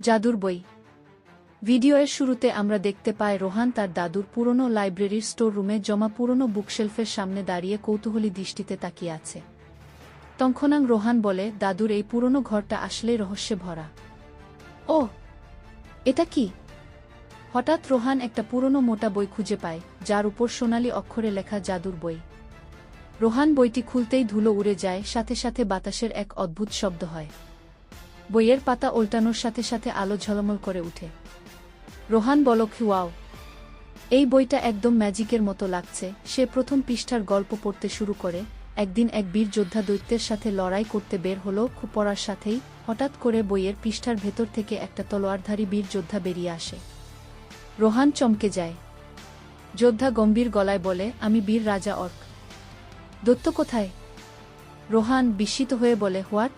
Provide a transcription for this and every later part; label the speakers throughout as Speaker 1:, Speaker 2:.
Speaker 1: জাদুর বই। ভিডিওয়ের শুরুতে আমরা দেখতে পাই রোহান তার দাদুর পুরনো লাইব্রেরির স্টোর রুমে জমা পুরনো বুকশেলফের সামনে দাঁড়িয়ে কৌতূহলী দৃষ্টিতে তাকিয়ে আছে। তংখনাং রোহান বলে, দাদুর এই পুরনো ঘরটা আসলেই রহস্যে ভরা। ও, এটা কি? হঠাৎ রোহান একটা পুরনো মোটা বই খুঁজে পায়, যার উপর সোনালি অক্ষরে লেখা জাদুর বই। রোহান বইটি খুলতেই ধুলো উড়ে যায়, সাথে সাথে বাতাসের এক অদ্ভুত শব্দ হয়। বইয়ের পাতা উল্টানোর সাথে সাথে আলো ঝলমল করে উঠে। রোহান বলক ওয়াও, এই বইটা একদম ম্যাজিকের মতো লাগছে। সে প্রথম পৃষ্ঠার গল্প পড়তে শুরু করে। একদিন এক বীর যোদ্ধা দৈত্যের সাথে লড়াই করতে বের হলো পড়ার সাথেই। হঠাৎ করে বইয়ের পৃষ্ঠার ভেতর থেকে একটা তলোয়ারধারী বীর যোদ্ধা বেরিয়ে আসে। রোহান চমকে যায়। যোদ্ধা গম্ভীর গলায় বলে, আমি বীর রাজা অর্ক। দত্ত কোথায়? রোহান বিস্মিত হয়ে বলে, হোয়াট?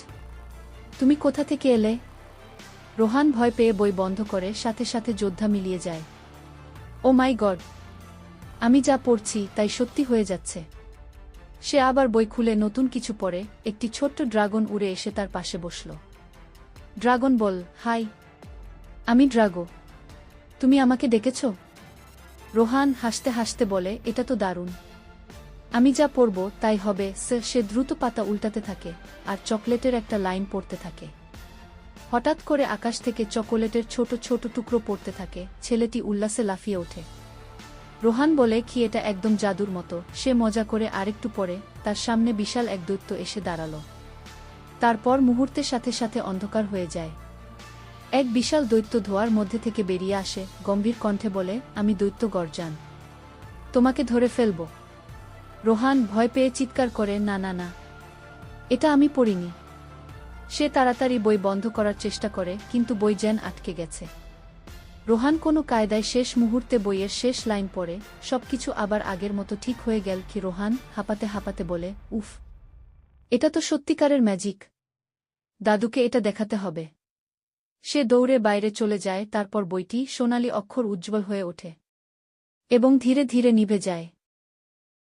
Speaker 1: তুমি কোথা থেকে এলে? রোহান ভয় পেয়ে বই বন্ধ করে সাথে সাথে যোদ্ধা মিলিয়ে যায়। ও মাই গড, আমি যা পড়ছি তাই সত্যি হয়ে যাচ্ছে। সে আবার বই খুলে নতুন কিছু পড়ে, একটি ছোট্ট ড্রাগন উড়ে এসে তার পাশে বসল। ড্রাগন বল, হাই, আমি ড্রাগো। তুমি আমাকে ডেকেছ? রোহান হাসতে হাসতে বলে, এটা তো দারুণ। আমি যা পড়ব তাই হবে সে- সে দ্রুত পাতা উল্টাতে থাকে, আর চকলেটের একটা লাইন পড়তে থাকে। হঠাৎ করে আকাশ থেকে চকোলেটের ছোট ছোট টুকরো পড়তে থাকে, ছেলেটি উল্লাসে লাফিয়ে ওঠে। রোহান বলে, কি এটা একদম জাদুর মতো? সে মজা করে আরেকটু পরে তার সামনে বিশাল এক দৈত্য এসে দাঁড়াল। তারপর মুহূর্তের সাথে সাথে অন্ধকার হয়ে যায়। এক বিশাল দৈত্য ধোয়ার মধ্যে থেকে বেরিয়ে আসে, গম্ভীর কণ্ঠে বলে, আমি দৈত্য গর্জান। তোমাকে ধরে ফেলব। রোহান ভয় পেয়ে চিৎকার করে, না না না। এটা আমি পড়িনি। সে তাড়াতাড়ি বই বন্ধ করার চেষ্টা করে, কিন্তু বই যেন আটকে গেছে। রোহান কোনো কায়দায় শেষ মুহূর্তে বইয়ের শেষ লাইন পড়ে, সবকিছু আবার আগের মতো ঠিক হয়ে গেল কি রোহান হাঁপাতে হাঁপাতে বলে, উফ, এটা তো সত্যিকারের ম্যাজিক। দাদুকে এটা দেখাতে হবে। সে দৌড়ে বাইরে চলে যায়, তারপর বইটি সোনালি অক্ষর উজ্জ্বল হয়ে ওঠে এবং ধীরে ধীরে নিভে যায়।